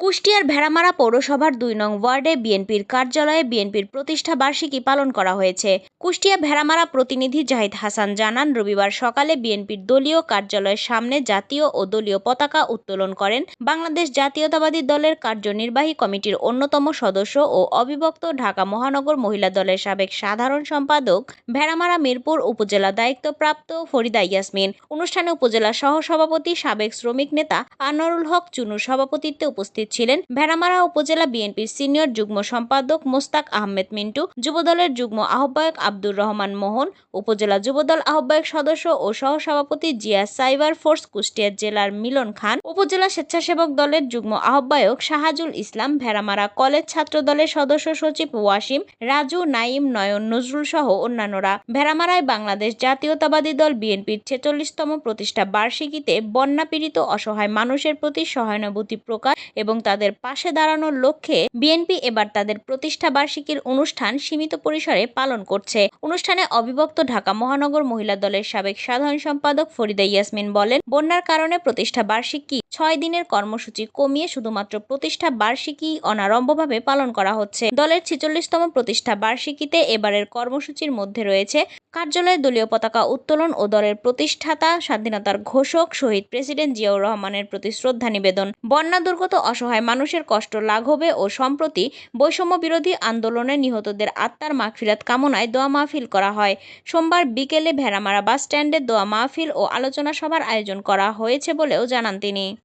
কুষ্টিয়ার ভেড়ামারা পৌরসভার দুই নং ওয়ার্ডে বিএনপির কার্যালয়ে বিএনপির প্রতিষ্ঠা বার্ষিকী পালন করা হয়েছে। কুষ্টিয়া ভেড়ামারা প্রতিনিধি জাহিদ হাসান জানান, রবিবার সকালে বিএনপির দলীয় কার্যালয়ের সামনে জাতীয় ও দলীয় পতাকা উত্তোলন করেন বাংলাদেশ জাতীয়তাবাদী দলের কার্যনির্বাহী কমিটির অন্যতম সদস্য ও অবিভক্ত ঢাকা মহানগর মহিলা দলের সাবেক সাধারণ সম্পাদক ভেড়ামারা মিরপুর উপজেলা দায়িত্বপ্রাপ্ত ফরিদা ইয়াসমিন। অনুষ্ঠানে উপজেলা সহসভাপতি সাবেক শ্রমিক নেতা আনোয়ারুল হক চুনুর সভাপতিত্বে উপস্থিত ছিলেন ভেড়ামারা উপজেলা বিএনপির সিনিয়র যুগ্ম সম্পাদক মোস্তাক আহমেদ মিন্টু, যুবদলের যুগ্ম আহ্বায়ক আব্দুর রহমান মোহন, উপজেলা যুবদল আহ্বায়ক সদস্য ও সহসভাপতি জিয়া সাইবার ফোর্স কুষ্টিয়া জেলার মিলন খান, উপজেলা স্বেচ্ছাসেবক দলের যুগ্ম আহ্বায়ক শাহাজুল ইসলাম, ভেড়ামারা কলেজ ছাত্র দলের সদস্য সচিব ওয়াসিম, রাজু, নাইম, নয়ন, নজরুল সহ অন্যান্যরা। ভেড়ামারায় বাংলাদেশ জাতীয়তাবাদী দল বিএনপির ছেচল্লিশতম প্রতিষ্ঠা বার্ষিকীতে বন্যা পীড়িত অসহায় মানুষের প্রতি সহানুভূতি প্রকাশ এবং তাদের পাশে দাঁড়ানোর লক্ষ্যে বিএনপি এবার তাদের প্রতিষ্ঠা বার্ষিকীর অনুষ্ঠান সীমিত পরিসরে পালন করছে। অনুষ্ঠানে অবিভক্ত ঢাকা মহানগর মহিলা দলের সাবেক সাধারণ সম্পাদক ফরিদা ইয়াসমিন বলেন, বন্যার কারণে প্রতিষ্ঠা বার্ষিকী ছয় দিনের কর্মসূচি কমিয়ে শুধুমাত্র প্রতিষ্ঠা বার্ষিকী অনারম্ভভাবে পালন করা হচ্ছে। দলের ছেচল্লিশতম প্রতিষ্ঠা বার্ষিকীতে এবারের কর্মসূচির মধ্যে রয়েছে কার্যালয়ে, দলীয় পতাকা উত্তোলন ও দলের প্রতিষ্ঠাতা, স্বাধীনতার ঘোষক, শহীদ প্রেসিডেন্ট জিয়াউর রহমানের প্রতি শ্রদ্ধা নিবেদন। বন্যা দুর্গত অসহায় মানুষের কষ্ট লাঘবে ও সম্প্রতি বৈষম্য বিরোধী আন্দোলনে নিহতদের আত্মার মাগফিরাত কামনায় দোয়া মাহফিল করা হয়। সোমবার বিকেলে ভেড়ামারা বাস স্ট্যান্ডে দোয়া মাহফিল ও আলোচনা সভার আয়োজন করা হয়েছে বলেও জানান তিনি।